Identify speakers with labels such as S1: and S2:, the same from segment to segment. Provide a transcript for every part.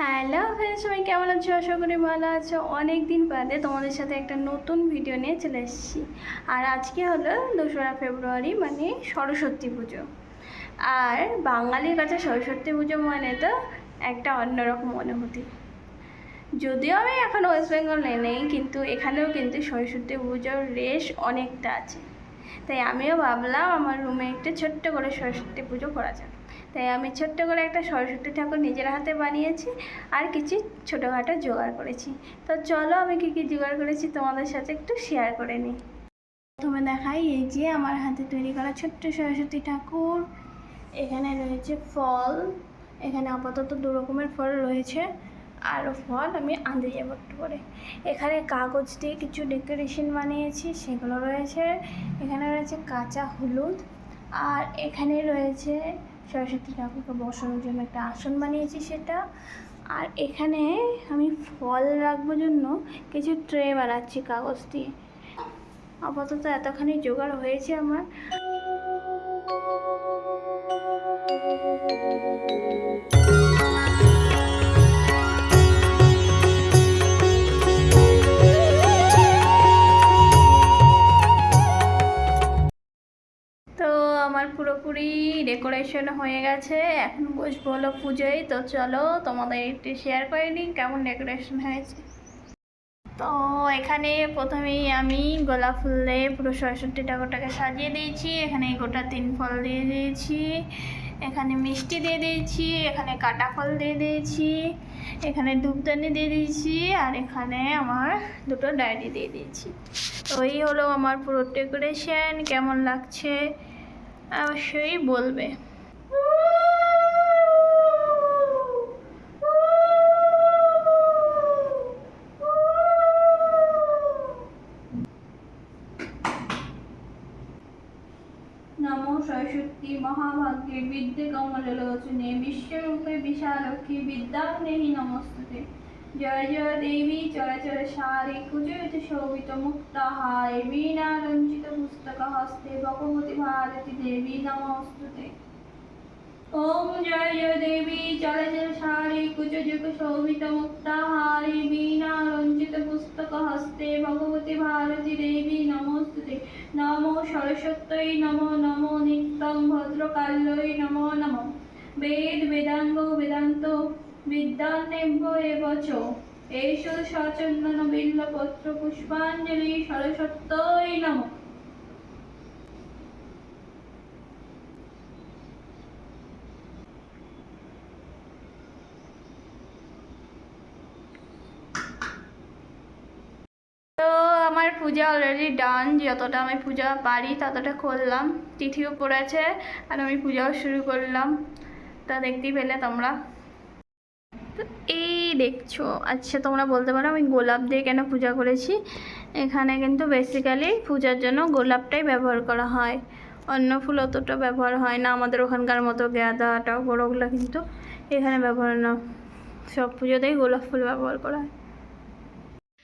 S1: Hello friends সবাই কেমন আছো? আশা করি ভালো আছো। অনেক দিন বাদে তোমাদের সাথে একটা নতুন ভিডিও নিয়ে চলে এসেছি। আর আজকে হলো দোসরা ফেব্রুয়ারি মানে সরস্বতী পুজো। আর বাঙালির কাছে সরস্বতী পুজো মানে তো একটা অন্যরকম অনুভূতি। যদিও আমি এখন ওয়েস্ট বেঙ্গলে নেই, কিন্তু এখানেও কিন্তু সরস্বতী পুজোর রেশ অনেকটা আছে। তাই আমিও ভাবলাম আমার রুমে একটা ছোট্ট করে সরস্বতী পুজো করা যাক। তাই আমি ছোট্ট করে একটা সরস্বতী ঠাকুর নিজের হাতে বানিয়েছি আর কিছু ছোটোখাটো জোগাড় করেছি। তো চলো আমি কী কী জোগাড় করেছি তোমাদের সাথে একটু শেয়ার করে নিই। প্রথমে দেখাই এই যে আমার হাতে তৈরি করা ছোট্ট সরস্বতী ঠাকুর। এখানে রয়েছে ফল। এখানে আপাতত দু রকমের ফল রয়েছে। আরও ফল আমি আনতে যাব একটু করে। এখানে কাগজ দিয়ে কিছু ডেকোরেশন বানিয়েছি, সেগুলো রয়েছে। এখানে রয়েছে কাঁচা হলুদ। আর এখানে রয়েছে সরস্বতী ঠাকুরকে বসানোর জন্য একটা আসন বানিয়েছি সেটা। আর এখানে আমি ফল রাখবার জন্য কিছু ট্রে বানাচ্ছি কাগজ দিয়ে। আপাতত এতখানি জোগাড় হয়েছে আমার। পুরোপুরি ডেকোরেশন হয়ে গেছে। এখন বসবো হলো পুজোয়। তো চলো তোমাদের একটু শেয়ার করে নিই কেমন ডেকোরেশন হয়েছে। তো এখানে প্রথমেই আমি গোলাপ ফুল দিয়ে পুরো সরস্বতী ঠাকুরটাকে সাজিয়ে দিয়েছি। এখানে গোটা তিন ফল দিয়ে দিয়েছি। এখানে মিষ্টি দিয়ে দিয়েছি। এখানে কাটা ফল দিয়ে দিয়েছি। এখানে ধূপদানি দিয়ে দিয়েছি। আর এখানে আমার দুটো ডায়েরি দিয়ে দিয়েছি। তো এই হলো আমার পুরো ডেকোরেশন কেমন লাগছে? অবশ্যই বলবে। নমো সরস্বতী মহাভাগ্যে বিদ্যে কমললোচনে বিশ্বরূপে বিশালক্ষী বিদ্যাগ্নেহি নমস্তুতে। জয় জয় দেবী চরাচর সারে কুজয়তে শোভিত মুক্তাহারে বীণারঞ্জিত পুস্তক হস্তে ভগবতী ভারতী দেবী নমস্তুতে ওম জয় জয় দেবী চরাচর সারে কুজযুগ শোভিত মুক্তাহারে বীণারঞ্জিত পুস্তক হস্তে ভগবতী ভারতী দেবী নমস্তুতে নমো সরস্বত্যই নমো নমো নিত্যং ভদ্রকাল্যই নমো নমো বেদ বেদাঙ্গ বেদান্ত বিদ্যান্নেভ্য এব চ এষ সচন্দন বিল্লপত্র পুষ্পাঞ্জলি সরস্বত্যই নমঃ। পূজা অলরেডি ডান যতটা আমি পূজা পারি ততটা করলাম। তিথিও পড়েছে, আর আমি পূজাও শুরু করলাম। তা দেখতেই পেলে তোমরা। তো এই দেখছ। আচ্ছা তোমরা বলতে পারো আমি গোলাপ দিয়ে কেন পূজা করেছি? এখানে কিন্তু বেসিক্যালি পূজার জন্য গোলাপটাই ব্যবহার করা হয়। অন্য ফুল অতটা ব্যবহার হয় না। আমাদের ওখানকার মতো টগর ওগুলো কিন্তু এখানে ব্যবহার না। সব পুজোতেই গোলাপ ফুল ব্যবহার করা হয়।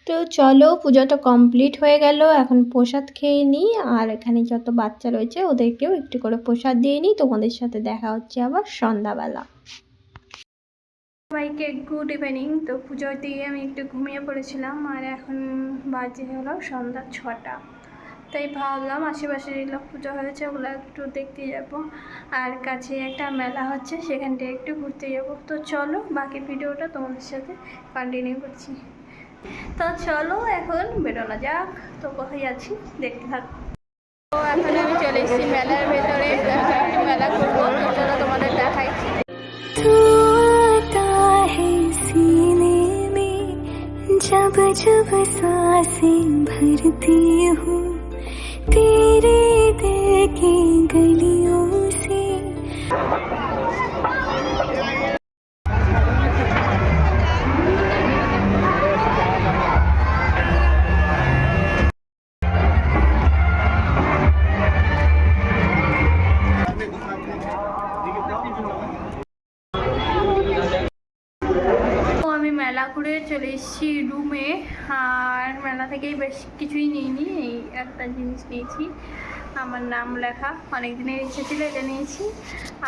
S1: তো চলো, পুজোটা কমপ্লিট হয়ে গেল। এখন প্রসাদ খেয়ে নিই। আর এখানে যত বাচ্চা রয়েছে, ওদেরকেও একটু করে প্রসাদ দিয়ে নিই। তোমাদের সাথে দেখা হচ্ছে আবার সন্ধ্যাবেলা। সবাইকে গুড ইভিনিং তো পুজোর দিয়ে আমি একটু ঘুমিয়ে পড়েছিলাম আর এখন বাজে হলো সন্ধ্যা ছটা। তাই ভাবলাম আশেপাশে যেগুলো পুজো হয়েছে ওগুলো একটু দেখতে যাব। আর কাছে একটা মেলা হচ্ছে, সেখান থেকে একটু ঘুরতে যাব। তো চলো বাকি ভিডিওটা তোমাদের সাথে কন্টিনিউ করছি। তো চলো এখন বেরোনো যাক। তো কোথায় যাচ্ছি? দেখতে থাক। তো এখন আমি চলে এসেছি মেলার ভেতরে। মেলা করব চলো তোমাদের
S2: जब साँसें भरती हूँ तेरे दिल की गलियों से।
S1: মেলা ঘুরে চলে এসেছি রুমে, আর মেলা থেকেই বেশ কিছুই নিইনি, এই একটা জিনিস নিয়েছি। আমার নাম লেখা অনেক দিনের ইচ্ছে ছিল এটা নিয়েছি।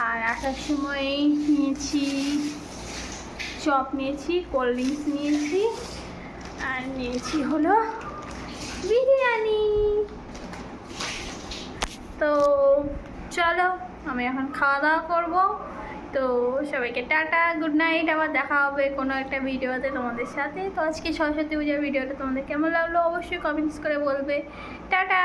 S1: আর আসার সময় নিয়েছি, চপ নিয়েছি, কোল্ড ড্রিঙ্কস নিয়েছি, আর নিয়েছি হলো বিরিয়ানি। তো চলো, আমি এখন খাওয়া দাওয়া করব। তো সবাইকে টাটা গুড নাইট আবার দেখা হবে কোনো একটা ভিডিওতে তোমাদের সাথে। তো আজকে সরস্বতী পূজার ভিডিওটা তোমাদের কেমন লাগল অবশ্যই কমেন্টস করে বলবে। টাটা!